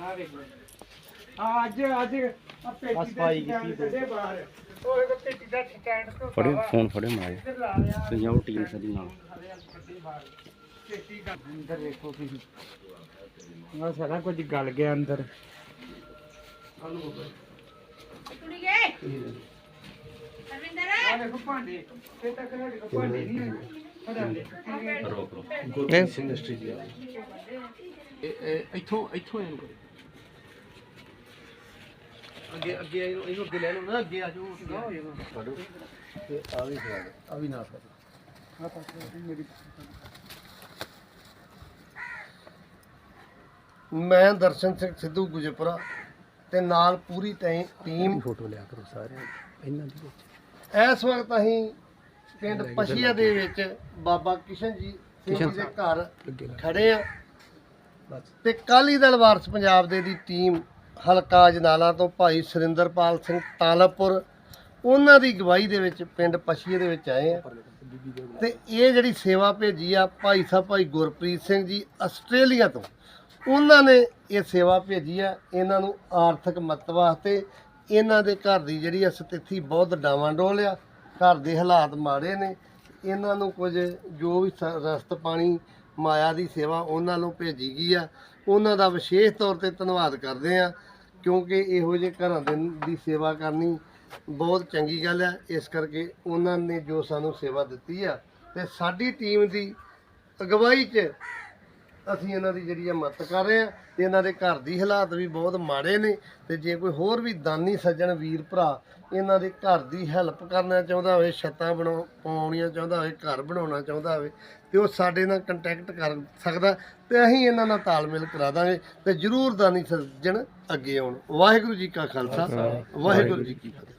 ਆ ਵੇਖੋ ਆ ਅੱਜ ਅੱਜ ਆ ਪੇਟੀ ਸਫ਼ਾਈ ਦੇ ਕੀਤੀ ਕੱਢੇ ਬਾਹਰ ਉਹ ਇੱਕ ਪੇਟੀ ਦਾ ਸਟੈਂਡ ਤੋਂ ਫੜਿਓ ਫੋਨ ਫੜਿਓ ਮਾਰੇ ਇੱਧਰ ਲਾ ਲਿਆ ਤੇ ਜਾਓ ਟੀਮ ਸਾਡੀ ਨਾਲ ਪੇਟੀ ਦਾ ਅੰਦਰ ਵੇਖੋ ਤੁਸੀਂ ਆ ਸਾਰਾ ਕੁਝ ਗਲ ਗਿਆ ਅੰਦਰ ਕੁੜੀ ਗਏ ਅਰਵਿੰਦਰ ਆ ਵੇਖੋ ਭਾਂਡੇ ਤੇ ਤੱਕ ਸਾਡੇ ਕੋਲ ਭਾਂਡੇ ਨਹੀਂ ਹੈਗੇ ਫੜਾਂਗੇ ਰੋਕ ਰੋਕ ਗੁਰਪ੍ਰੀਤ ਇੰਡਸਟਰੀ ਦੀ ਆ ਇਹ ਇਹ ਇੱਥੋਂ ਇੱਥੋਂ ਇਹਨੂੰ ਕਰੋ। ਅੱਗੇ ਅੱਗੇ ਇਹਨੂੰ ਇਹਨੂੰ ਅੱਗੇ ਲੈ ਲਓ ਨਾ ਅੱਗੇ ਆ ਜਾਓ ਫੜੋ। ਤੇ ਆ ਵੀ ਫੜਾ ਦਿਓ, ਆ ਵੀ ਨਾ ਫੜੋ। ਮੈਂ ਦਰਸ਼ਨ ਸਿੰਘ ਸਿੱਧੂ ਗੁਜਪੁਰਾ ਤੇ ਨਾਲ ਪੂਰੀ ਟੀਮ ਫੋਟੋ ਲਿਆ ਕਰੋ ਸਾਰਿਆਂ ਇਹਨਾਂ ਦੀ ਵਿੱਚ। ਇਸ ਵਕਤ ਅਸੀਂ ਪਿੰਡ ਪਸ਼ੀਆ ਦੇ ਵਿੱਚ ਬਾਬਾ ਕਿਸ਼ਨ ਜੀ ਸਿੰਘ ਦੇ ਘਰ ਖੜੇ ਆ। ਤੇ ਕਾਲੀ ਦਲ ਵਾਰਸ ਪੰਜਾਬ ਦੇ ਦੀ ਟੀਮ ਹਲਕਾ ਜਨਾਲਾ ਤੋਂ ਭਾਈ ਸੁਰਿੰਦਰਪਾਲ ਸਿੰਘ ਤਾਲਾਪੁਰ। ਉਹਨਾਂ ਦੀ ਗਵਾਹੀ ਦੇ ਵਿੱਚ ਪਿੰਡ ਪਸ਼ੀਏ ਦੇ ਵਿੱਚ ਆਏ ਆ। ਤੇ ਇਹ ਜਿਹੜੀ ਸੇਵਾ ਭੇਜੀ ਆ ਭਾਈ ਸਾਹਿਬ, ਭਾਈ ਗੁਰਪ੍ਰੀਤ ਸਿੰਘ ਜੀ ਆਸਟ੍ਰੇਲੀਆ ਤੋਂ, ਉਹਨਾਂ ਨੇ ਇਹ ਸੇਵਾ ਭੇਜੀ ਆ ਇਹਨਾਂ ਨੂੰ ਆਰਥਿਕ ਮਦਦ ਵਾਸਤੇ। ਇਹਨਾਂ ਦੇ ਘਰ ਦੀ ਜਿਹੜੀ ਆ ਸਥਿਤੀ ਬਹੁਤ ਡਾਵਾਂਡੋਲ ਆ। ਘਰ ਦੇ ਹਾਲਾਤ ਮਾੜੇ ਨੇ। ਇਹਨਾਂ ਨੂੰ ਕੁਝ ਜੋ ਵੀ ਸ- ਰਸਤ ਪਾਣੀ ਮਾਇਆ ਦੀ ਸੇਵਾ ਉਹਨਾਂ ਨੂੰ ਭੇਜੀ ਗਈ ਆ। ਉਹਨਾਂ ਦਾ ਵਿਸ਼ੇਸ਼ ਤੌਰ ਤੇ ਧੰਨਵਾਦ ਕਰਦੇ ਆ, ਕਿਉਂਕਿ ਇਹੋ ਜਿਹੇ ਘਰਾਂ ਦੇ ਦੀ ਸੇਵਾ ਕਰਨੀ ਬਹੁਤ ਚੰਗੀ ਗੱਲ ਆ। ਇਸ ਕਰਕੇ ਉਹਨਾਂ ਨੇ ਜੋ ਸਾਨੂੰ ਸੇਵਾ ਦਿੱਤੀ ਆ, ਤੇ ਸਾਡੀ ਟੀਮ ਦੀ ਅਗਵਾਈ 'ਚ ਅਸੀਂ ਇਹਨਾਂ ਦੀ ਜਿਹੜੀ ਆ ਮਦਦ ਕਰ ਰਹੇ ਆ ਤੇ ਇਹਨਾਂ ਦੇ ਘਰ ਦੀ ਹਾਲਾਤ ਵੀ ਬਹੁਤ ਮਾੜੇ ਨੇ ਤੇ ਜੇ ਕੋਈ ਹੋਰ ਵੀ ਦਾਨੀ ਸੱਜਣ ਵੀਰ ਭਰਾ ਇਹਨਾਂ ਦੇ ਘਰ ਦੀ ਹੈਲਪ ਕਰਨਾ ਚਾਹੁੰਦਾ ਹੋਵੇ ਛੱਤਾਂ ਬਣਾਉ ਪਾਉਣੀਆਂ ਚਾਹੁੰਦਾ ਹੋਵੇ ਘਰ ਬਣਾਉਣਾ ਚਾਹੁੰਦਾ ਹੋਵੇ ਤੇ ਉਹ ਸਾਡੇ ਨਾਲ ਕੰਟੈਕਟ ਕਰ ਸਕਦਾ ਤੇ ਅਸੀਂ ਇਹਨਾਂ ਨਾਲ ਤਾਲਮੇਲ ਕਰਾ ਦਾਂਗੇ ਤੇ ਜਰੂਰ ਦਾਨੀ ਸੱਜਣ ਅੱਗੇ ਆਉਣ। ਵਾਹਿਗੁਰੂ ਜੀ ਕਾ ਖਾਲਸਾ ਵਾਹਿਗੁਰੂ ਜੀ ਕੀ ਫਤਿਹ।